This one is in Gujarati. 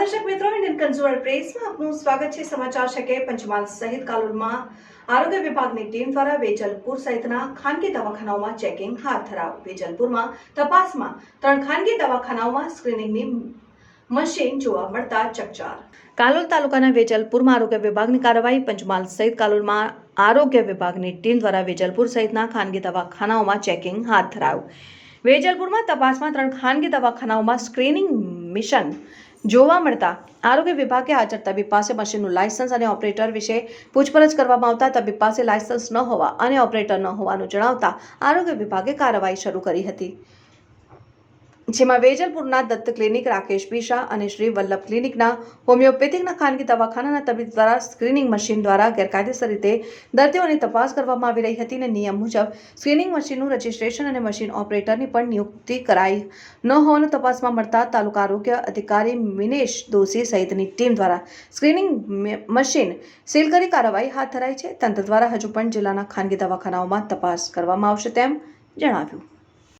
દર્શક મિત્રો, ઇન્ડિયન કન્ઝ્યુમર પ્રેસમાં આપનું સ્વાગત છે. સમાચાર છે કે પંચમહાલ સહિત કાલોલમાં આરોગ્ય વિભાગની ટીમ દ્વારા વેજલપુર સહિતના ખાનગી દવાખાનાઓમાં ચેકિંગ હાથ ધરાવ વેજલપુરમાં તપાસમાં ત્રણ ખાનગી દવાખાનાઓમાં સ્ક્રીનિંગની મશીન જોવા મળતા ચકચાર. કાલોલ તાલુકાના વેજલપુરમાં આરોગ્ય વિભાગની કાર્યવાહી પંચમહાલ સહિત કાલોલમાં આરોગ્ય વિભાગની ટીમ દ્વારા વેજલપુર સહિતના ખાનગી દવાખાનાઓમાં ચેકિંગ હાથ ધરાયું. વેજલપુરમાં તપાસમાં ત્રણ ખાનગી દવાખાનાઓમાં સ્ક્રીનિંગ મિશન જોવા મળતા આરોગ્ય વિભાગે હાજર તબીબ પાસે મશીનનું લાયસન્સ અને ઓપરેટર વિશે પૂછપરછ કરવામાં આવતા તબીબ પાસે લાયસન્સ ન હોવા અને ઓપરેટર ન હોવાનું જણાવતા આરોગ્ય વિભાગે કાર્યવાહી શરૂ કરી હતી. જેમાં વેજલપુરના દત્ત ક્લિનિક રાકેશ પીશા અને શ્રી વલ્લભ ક્લિનિકના હોમિયોપેથિકના ખાનગી દવાખાનાના તબીબ દ્વારા સ્ક્રીનિંગ મશીન દ્વારા ગેરકાયદેસર રીતે દર્દીઓની તપાસ કરવામાં આવી રહી હતી અને નિયમ મુજબ સ્ક્રીનિંગ મશીનનું રજિસ્ટ્રેશન અને મશીન ઓપરેટરની પણ નિયુક્તિ કરાઈ ન હોવાનું તપાસમાં મળતા તાલુકા આરોગ્ય અધિકારી મિનેશ દોશી સહિતની ટીમ દ્વારા સ્ક્રીનિંગ મશીન સીલ કરી કાર્યવાહી હાથ ધરાઈ છે. તંત્ર દ્વારા હજુ પણ જિલ્લાના ખાનગી દવાખાનાઓમાં તપાસ કરવામાં આવશે તેમ જણાવ્યું.